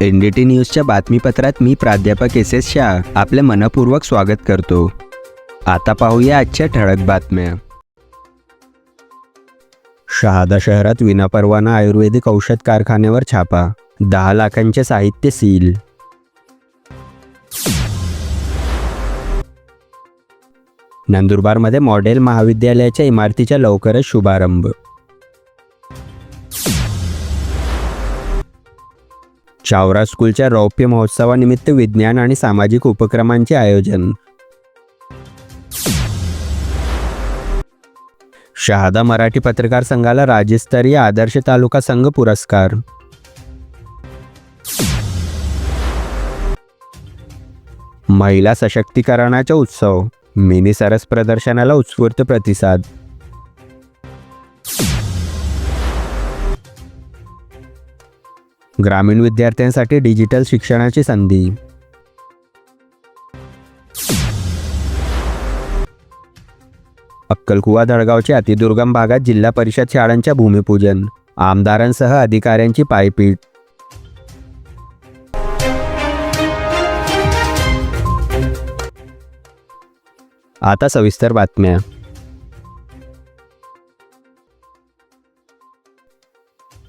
N D T न्यूजच्या बातमीपत्रात मी प्राध्यापक S S Shah आपले मनपूर्वक स्वागत करतो. आता पाहूया आजच्या ठळक बातम्या. शहादा शहरात विनापरवाना आयुर्वेदिक औषध कारखान्यावर छापा दहा लाखांचे साहित्य सील. नंदुरबारमध्ये मॉडेल महाविद्यालयाच्या इमारतीचा लवकरच शुभारंभ. चावरा स्कूलच्या रौप्य महोत्सवानिमित्त विज्ञान आणि सामाजिक उपक्रमांचे आयोजन. शहादा मराठी पत्रकार संघाला राज्यस्तरीय आदर्श तालुका संघ पुरस्कार. महिला सशक्तीकरणाचा उत्सव मिनी सरस प्रदर्शनाला उत्स्फूर्त प्रतिसाद. ग्रामीण विद्यार्थ्यांसाठी डिजिटल शिक्षणाची संधी. अक्कलकुवा दळगावच्या अतिदुर्गम भागात जिल्हा परिषद शाळांच्या भूमिपूजन. आमदारांसह अधिकाऱ्यांची पायपीट. आता सविस्तर बातम्या.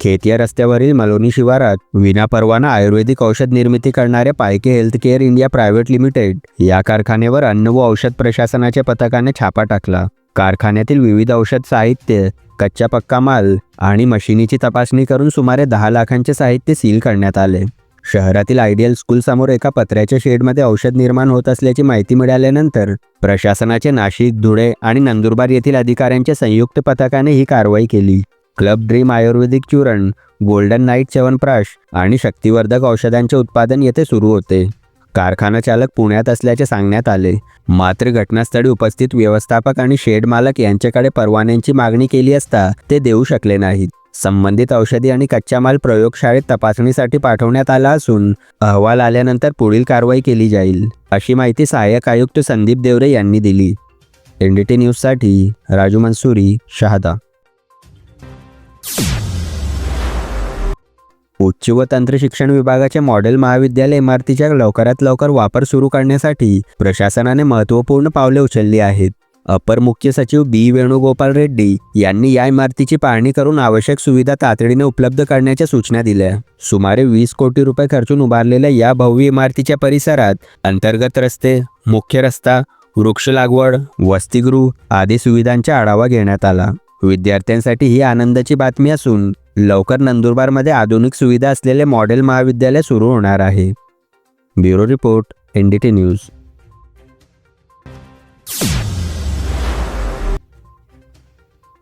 खेतिया रस्त्यावरील मलोनी शिवारात विनापरवाना आयुर्वेदिक औषध निर्मिती करणाऱ्या पायके health care India private limited या कारखान्यावर अन्न व औषध प्रशासनाच्या पथकाने छापा टाकला. कारखान्यातील विविध औषध साहित्य कच्चा पक्का माल आणि मशिनीची तपासणी करून सुमारे दहा लाखांचे साहित्य सील करण्यात आले. शहरातील आयडियल स्कूल समोर एका पत्र्याच्या शेडमध्ये औषध निर्माण होत असल्याची माहिती मिळाल्यानंतर प्रशासनाचे नाशिक धुळे आणि नंदुरबार येथील अधिकाऱ्यांच्या संयुक्त पथकाने ही कारवाई केली. क्लब ड्रीम आयुर्वेदिक चूर्ण गोल्डन नाईट च्यवनप्राश आणि शक्तिवर्धक औषधांचे उत्पादन येथे सुरू होते. कारखाना चालक पुण्यात असल्याचे सांगण्यात आले. मात्र घटनास्थळी उपस्थित व्यवस्थापक आणि शेड मालक यांच्याकडे परवान्यांची मागणी केली असता ते देऊ शकले नाहीत. संबंधित औषधी आणि कच्चा माल प्रयोगशाळेत तपासणीसाठी पाठवण्यात आला असून अहवाल आल्यानंतर पुढील कारवाई केली जाईल अशी माहिती सहाय्यक आयुक्त संदीप देवरे यांनी दिली. एन डी टी न्यूजसाठी राजू मनसुरी शहादा. उच्च व तंत्र शिक्षण विभागाचे मॉडेल महाविद्यालय इमारतीच्या लवकरात लवकर वापर सुरू करण्यासाठी प्रशासनाने महत्त्वपूर्ण पावले उचलली आहेत. अपर मुख्य सचिव बी. वेणुगोपाल रेड्डी यांनी या इमारतीची पाहणी करून आवश्यक सुविधा तातडीने उपलब्ध करण्याच्या सूचना दिल्या. सुमारे वीस कोटी रुपये खर्चून उभारलेल्या या भव्य इमारतीच्या परिसरात अंतर्गत रस्ते मुख्य रस्ता वृक्ष लागवड वसतिगृह आदी सुविधांचा आढावा घेण्यात आला. विद्यार्थ्यांसाठी ही आनंदाची बातमी असून लवकर नंदुरबारमध्ये आधुनिक सुविधा असलेले मॉडेल महाविद्यालय सुरू होणार आहे. Bureau report N D T news.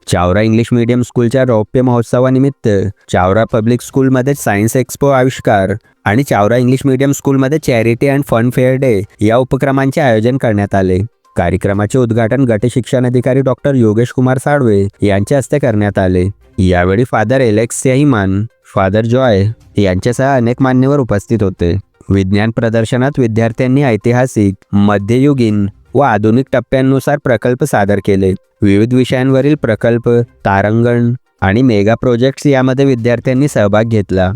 Chavara English medium स्कूलच्या रौप्य महोत्सवानिमित्त चावरा पब्लिक स्कूलमध्ये सायन्स एक्सपो आविष्कार आणि चावरा इंग्लिश मीडियम स्कूलमध्ये charity and fun fair day या उपक्रमांचे आयोजन करण्यात आले. कार्यक्रमाचे उद्घाटन गट शिक्षण अधिकारी डॉक्टर योगेश कुमार साळवे यांच्या हस्ते करण्यात आले. यावेळी फादर एलेक्स सेहिमान फादर जॉय यांच्यासह अनेक मान्यवर उपस्थित होते. विज्ञान प्रदर्शनात विद्यार्थ्यांनी ऐतिहासिक मध्ययुगीन व आधुनिक टप्प्यांनुसार प्रकल्प सादर केले. विविध विषयांवरील प्रकल्प तारांगण आणि मेगा प्रोजेक्ट्स यामध्ये विद्यार्थ्यांनी सहभाग घेतला.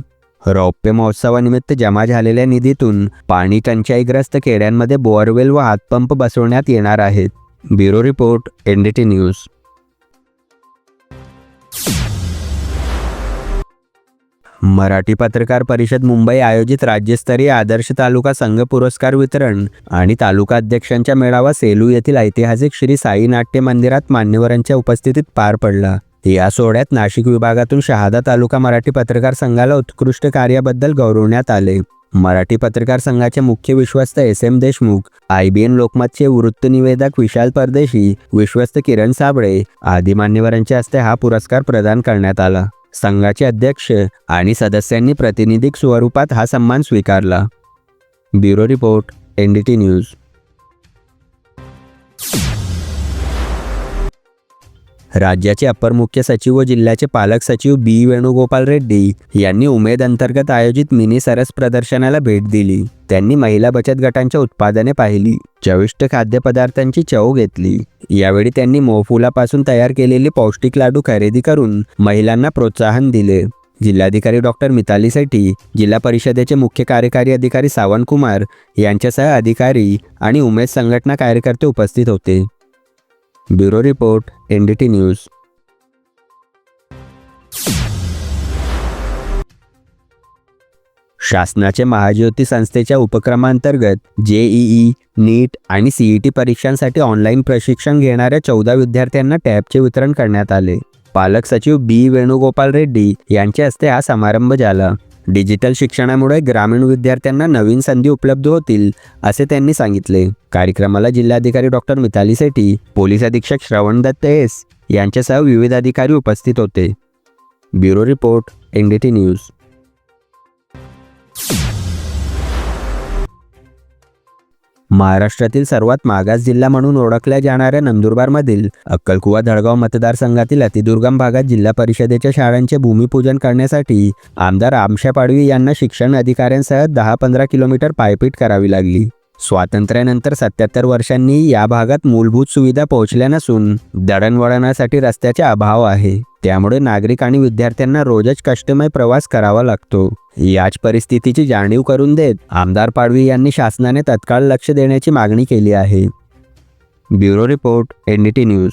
रौप्य महोत्सवानिमित्त जमा झालेल्या निधीतून पाणी टंचाईग्रस्त खेड्यांमध्ये बोअरवेल व हातपंप बसवण्यात येणार आहेत. Bureau report N D T news. Marathi पत्रकार परिषद मुंबई आयोजित राज्यस्तरीय आदर्श तालुका संघ पुरस्कार वितरण आणि तालुका अध्यक्षांच्या मेळावा सेलू येथील ऐतिहासिक श्री साई नाट्य मंदिरात मान्यवरांच्या उपस्थितीत पार पडला. या सोहळ्यात नाशिक विभागातून शहादा तालुका मराठी पत्रकार संघाला उत्कृष्ट कार्याबद्दल गौरवण्यात आले. मराठी पत्रकार संघाचे मुख्य विश्वस्त S M Deshmukh I B N लोकमतचे वृत्तनिवेदक विशाल परदेशी विश्वस्त किरण साबळे आदी मान्यवरांच्या हस्ते हा पुरस्कार प्रदान करण्यात आला. संघाचे अध्यक्ष आणि सदस्यांनी प्रातिनिधिक स्वरूपात हा सन्मान स्वीकारला. Bureau report N D T news. राज्याचे अपर मुख्य सचिव व जिल्ह्याचे पालक सचिव बी वेणुगोपाल रेड्डी यांनी उमेद अंतर्गत आयोजित मिनी सरस प्रदर्शनाला भेट दिली. त्यांनी महिला बचत गटांच्या उत्पादने पाहिली चविष्ट खाद्यपदार्थांची चव घेतली. यावेळी त्यांनी मोहफुलापासून तयार केलेले पौष्टिक लाडू खरेदी करून महिलांना प्रोत्साहन दिले. जिल्हाधिकारी डॉक्टर मिताली सेठी जिल्हा परिषदेचे मुख्य कार्यकारी अधिकारी सावंत कुमार यांच्यासह अधिकारी आणि उमेद संघटना कार्यकर्ते उपस्थित होते. Bureau report N D T news. शासनाच्या महाज्योती संस्थेच्या उपक्रमांतर्गत जेईई नीट आणि सीईटी परीक्षांसाठी ऑनलाईन प्रशिक्षण घेणाऱ्या चौदा विद्यार्थ्यांना टॅबचे वितरण करण्यात आले. पालक सचिव बी. वेणुगोपाल रेड्डी यांच्या हस्ते हा समारंभ झाला. डिजिटल शिक्षणामुळे ग्रामीण विद्यार्थ्यांना नवीन संधी उपलब्ध होतील असे त्यांनी सांगितले. कार्यक्रमाला जिल्हाधिकारी डॉक्टर मिताली सेठी पोलीस अधीक्षक श्रवण दत्त एस यांच्यासह विविध अधिकारी उपस्थित होते. Bureau report NDT news. महाराष्ट्रातील सर्वात मागास जिल्हा म्हणून ओळखल्या जाणाऱ्या नंदुरबारमधील अक्कलकुवा धडगाव मतदारसंघातील अतिदुर्गम भागात जिल्हा परिषदेच्या शाळांचे भूमिपूजन करण्यासाठी आमदार आमशा पाडवी यांना शिक्षण अधिकाऱ्यांसह दहा पंधरा किलोमीटर पायपीट करावी लागली. स्वातंत्र्यानंतर सत्याहत्तर वर्षांनी या भागात मूलभूत सुविधा पोहोचल्या नसून दळणवळणासाठी रस्त्याचा अभाव आहे. त्यामुळे नागरिक आणि विद्यार्थ्यांना रोजच कष्टमय प्रवास करावा लागतो. याच परिस्थितीची जाणीव करून देत आमदार पाडवी यांनी शासनाने तत्काळ लक्ष देण्याची मागणी केली आहे. Bureau report NDT news.